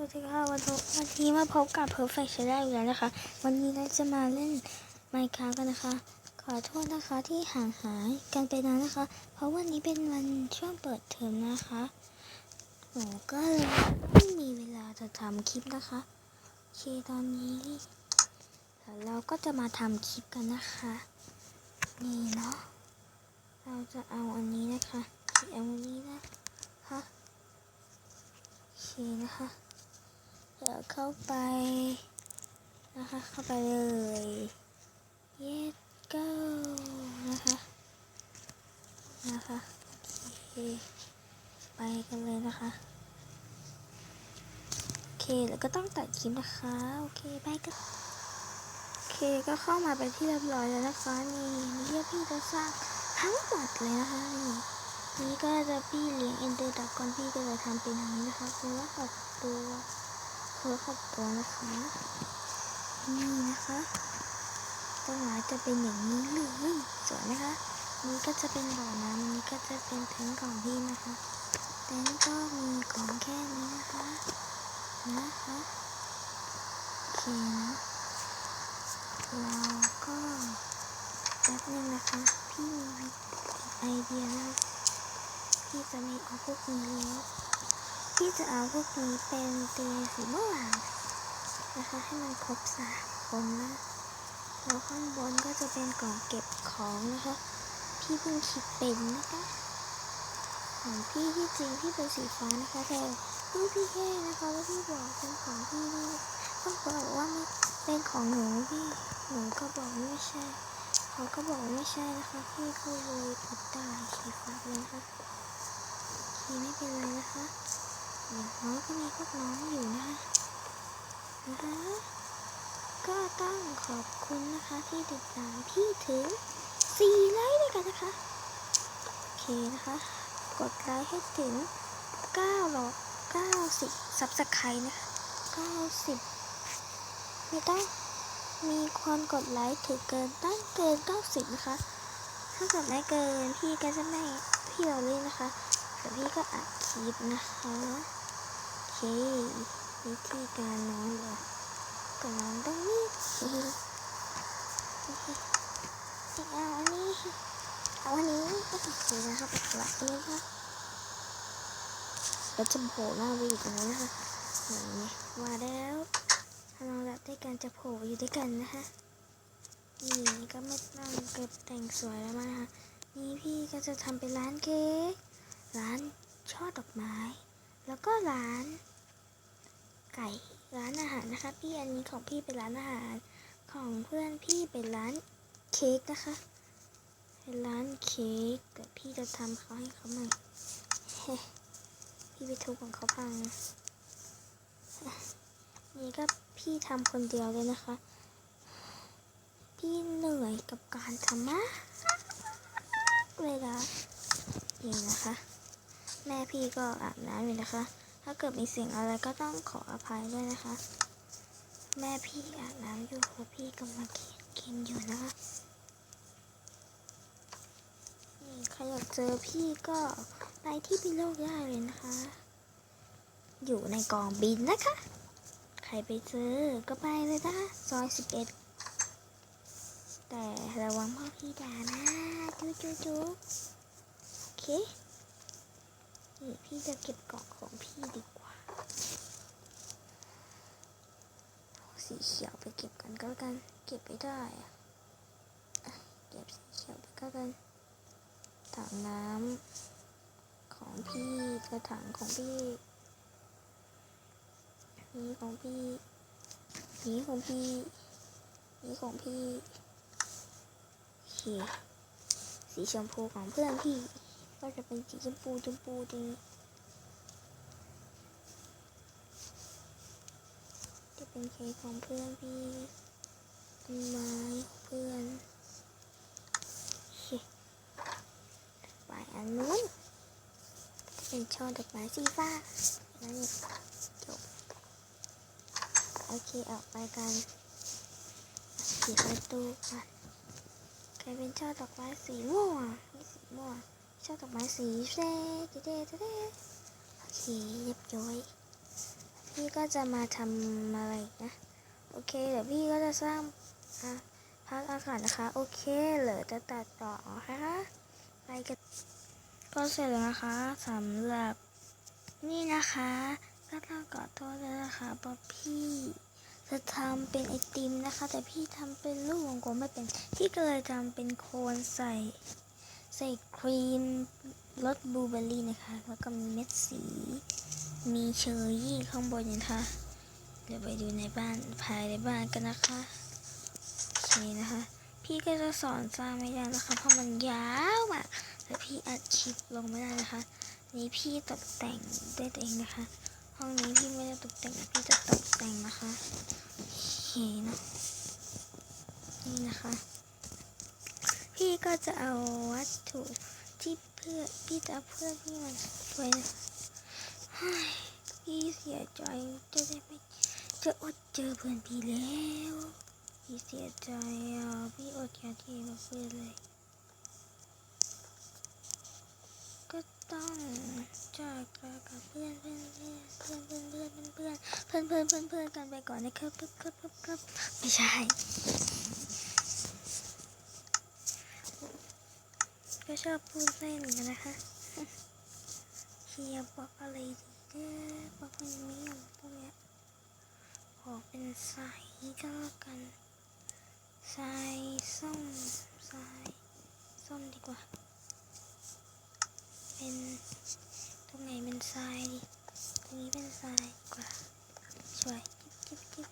สวัสดีค่ะวันนี้วันนี้มาพบกับ Perfect Channel อีกแล้วนะคะ วันนี้เราจะมาเล่น Minecraft กันนะคะ ขอโทษนะคะที่ห่างหายกันไปนานนะคะ เพราะวันนี้เป็นวันช่วงเปิดเทอมนะคะหนูก็เลยไม่มีเวลาจะทำคลิปนะคะโอเคตอนนี้เดี๋ยวเราก็จะมาทำคลิปกันนะคะ นี่เนาะเราจะเอาอันนี้นะคะเอาอันนี้นะคะโอเคนะคะ เดี๋ยวเข้าไปนะคะเข้าไปเลย yes go นะคะนะคะโอเคไปกันเลยนะคะโอเคแล้วก็ต้องตัดคลิปนะคะโอเคไปกันโอเคก็เข้ามาเป็นที่เรียบร้อยแล้วนะคะนี่นี่ที่พี่จะสร้างทั้งหมดเลยนะคะนี่นี่ก็จะพี่เลี้ยงเอนเดอร์ดักก่อนพี่ก็จะทำเป็นอย่างนี้นะคะคือว่าหกตัว เพื่อขับตัวนะคะ นี่นะคะต้นไม้จะเป็นอย่างนี้เลยสวยไหมคะ นี่ก็จะเป็นบ่อน้ำนี่ก็จะเป็นแทงของพี่นะคะแทงก็มีของแค่นี้นะคะนะคะโอเคนะเราก็แป๊บนึงนะคะ พี่มีไอเดียแล้วพี่จะไม่เอาพวกนี้แล้ว พี่จะเอาพวกนี้เป็นตีสีม่วงนะคะให้มันครบสามคนนะแล้วข้างบนก็จะเป็นกล่องเก็บของนะคะพี่เพิ่งคิดเป็นนะคะของพี่ที่จริงพี่เป็นสีฟ้านะคะแต่พี่พี่แค่นะคะแล้วพี่บอกเป็นของพี่นี่ต้องบอกว่าไม่เป็นของหนูพี่หนูก็บอกว่าไม่ใช่เขาก็บอกว่าไม่ใช่นะคะพี่ก็เลยปิดตาสีฟ้าไปเลยนะคะพี่ไม่เป็นไรนะคะ อย่างน้อยก็มีพ วกน้องอยู่นะคะนะคะก็ต้องขอบคุณนะคะที่ติดตามพี่ถึง4ไลค์ด้วยกันนะคะ โอเคนะคะ กดไลค์ให้ถึง9หรอ90ซับสไครต์นะคะ90ไม่ต้องมีคนกดไลค์ถึงเกินตั้งเกิน90นะคะ ถ้ากดไม่เกินพี่ก็จะไม่พี่เราเล่นนะคะแต่พี่ก็อัดคลิปนะคะ เควิธีการนอนเหรอก็นอนตรงนี้โอเคเอาอันนี้เอาอันนี้โอเคนะครับหลับเลยค่ะแล้วจะโผล่หน้าไปอีกตรงนี้นะคะอย่างนี้ว่าแล้วถ้าเราหลับด้วยกันจะโผล่อยู่ด้วยกันนะคะนี่ก็ไม่ต้องเก็บแต่งสวยแล้วนะคะนี่พี่ก็จะทำเป็นร้านเค้กร้านช่อดอกไม้ แล้วก็ร้าน ไก่ร้านอาหารนะคะพี่อันนี้ของพี่เป็นร้านอาหารของเพื่อนพี่เป็นร้านเค้กนะคะเป็นร้านเค้กแต่พี่จะทำเขาให้เขาใหม่เฮ้พี่ไปทุบของเขาพังนี่ก็พี่ทำคนเดียวเลยนะคะ พี่เหนื่อยกับการทำมากเวลานี่นะคะ แม่พี่ก็อาบน้ำอยู่นะคะ ถ้าเกิดมีเสียงอะไรก็ต้องขออภัยด้วยนะคะ แม่พี่อาบน้ำอยู่แล้วพี่กำลังเขียนเกมอยู่นะคะนี่ใครอยากเจอพี่ก็ไปที่พิโลกได้เลยนะคะ อยู่ในกองบินนะคะ ใครไปเจอก็ไปเลยนะคะซอยสิบเอ็ดแต่ระวังพ่อพี่ด่านะจุ๊จุ๊จุ๊โอเค นี่พี่จะเก็บกล่องของพี่ดีกว่า สีเขียวไปเก็บกันก็แล้วกัน เก็บไม่ได้อะเก็บสีเขียวไปก็แล้วกัน ถังน้ำของพี่กระถังของพี่ นี่ของพี่นี่ของพี่นี่ของพี่โอเคสีชมพูของเพื่อนพี่ ก็จะเป็นสีชมพูชมพูตรงนี้จะเป็นเค้กของเพื่อนพี่ต้นไม้เพื่อนโอเคไปอันนู้นเป็นช่อดอกไม้สีฟ้าแล้วนี่จบโอเคออกไปกันปิดประตูกันกลายเป็นช่อดอกไม้สีม่วงนี่สีม่วง ชอบดอกไม้สีเซ่เจ๊เจ๊เจ๊โอเคเรียบร้อย พี่ก็จะมาทำอะไรนะ โอเค เดี๋ยวพี่ก็จะสร้างอะพักอากาศนะคะ โอเค เหลือจะตัดต่อนะคะไปกันก็เสร็จแล้วนะคะสำหรับนี่นะคะก็ต้องขอโทษแล้วนะคะเพราะพี่จะทำเป็นไอติมนะคะ แต่พี่ทำเป็นลูกวงกลมไม่เป็นพี่ก็เลยทำเป็นโคนใส่ ใส่ครีมรสบลูเบอร์รี่นะคะ แล้วก็มีเม็ดสี มีเชอร์รี่ข้างบนนะคะ เดี๋ยวไปดูในบ้านภายในบ้านกันนะคะโอเคนะคะ พี่ก็จะสอนสร้างไม่ได้นะคะ เพราะมันยาวมากแต่พี่อัดคลิปลงไม่ได้นะคะ นี่พี่ตกแต่งด้วยตัวเองนะคะ ห้องนี้พี่ไม่ได้ตกแต่งพี่จะตกแต่งนะคะโอเคนะนี่นะคะ พี่ก็จะเอาวัตถุที่เพื่อพี่จะเพื่อนพี่มาช่วยนะคะเฮ้ยพี่เสียใจจะได้ไม่จะอดเจอเพื่อนพี่แล้วพี่เสียใจอะพี่อดอยาที่มาเพื่อนเลย ก็ต้องจากลากับเพื่อนเพื่อนเพื่อนเพื่อนเพื่อนเพื่อนเพื่อนเพื่อนเพื่อนเพื่อนเพื่อนกันไปก่อนนะครับครับครับครับไม่ใช่ ก็ชอบพูดเล่นกันนะคะเฮียบอกอะไรดีเด้อบอกมันไม่ยอมพวกเนี้ยขอเป็นสายก็แล้วกันสายส้มสายส้มดีกว่า เป็นตรงไหนเป็นทรายดิตรงนี้เป็นทรายดีกว่าสวยจิ๊บจิ๊บจิ๊บ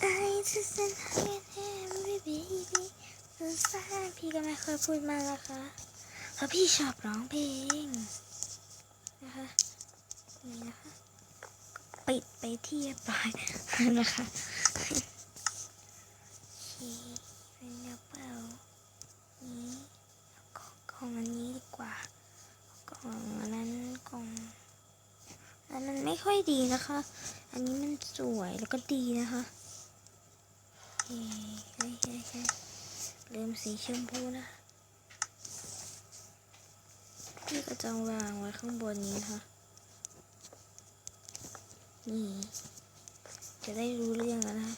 ไอ้จะเส้นทางแท้ไม่บีบีคือสร้าง พี่ก็ไม่เคยพูดมากนะคะเพราะพี่ชอบร้องเพลงนะคะนี่นะคะปิดไปที่เรียบร้อยนะคะโอเคเป็นกระเป๋านี้แล้วก็กล่องอันนี้ดีกว่ากล่องอันนั้นกล่องอันนั้นไม่ค่อยดีนะคะ อันนี้มันสวยแล้วก็ดีนะคะ เคเฮ้ยเฮ้ยเฮ้ยลืมสีชมพูนะ พี่ก็จะวางไว้ข้างบนนี้ค่ะ นี่ จะได้รู้เรื่องแล้วนะ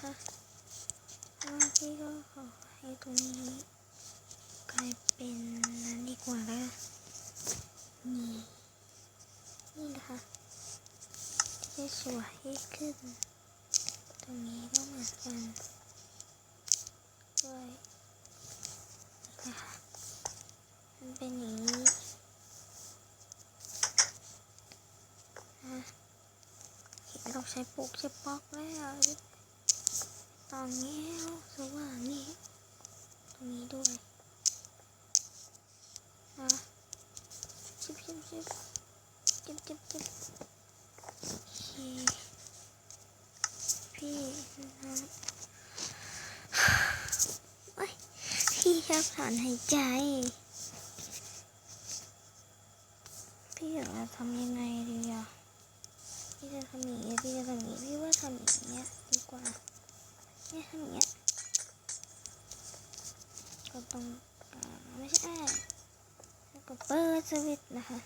นะคะว่าพี่ก็ขอให้ตรงนี้กลายเป็นนั้นดีกว่าแล้วนี่นี่นะคะจะได้สวยขึ้น ตรงนี้ก็เหมือนกันด้วยนี่ะคะมันเป็นอย่างนี้นะเห็นต้องใช้ปุกใช้ปอกแล้ว ตอนนี้สว่างนี่ตรงนี้ด้วยนะจิบจิบจิบจิบจิบจิบโอเคพี่นะโอ้ยพี่ชอบถอนหายใจ พี่อยากจะทำยังไงดีอะพี่จะทำอย่างนี้พี่จะทำอย่างนี้พี่ว่าทำอย่างเงี้ยดีกว่า เนี่ยทำอย่างเงี้ยกดตรงอ่าไม่ใช่แล้วก็เปิดสวิตช์นะคะ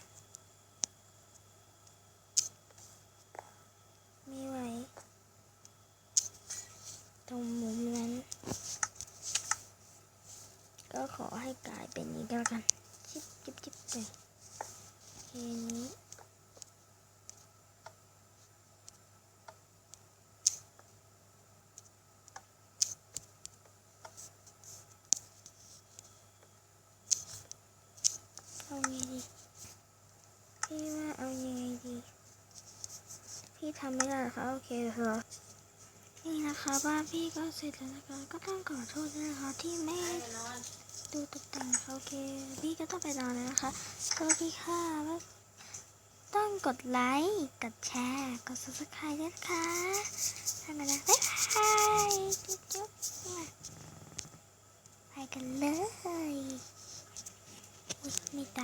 ทำไม่ได้หรอคะโอเคเค่ะนี่นะคะบ้านพี่ก็เสร็จแล้วนะคะก็ต้องขอโทษด้วยนะคะที่ไม่ดูตกแต่งโอเค พี่ก็ต้องไปนอนแล้วนะคะสวัสดีค่ะว่าต้องกดไลค์กดแชร์กด subscribe ด้วยนะคะทำกันนะบ๊ายบายจุ๊บไปกันเลยไม่ตา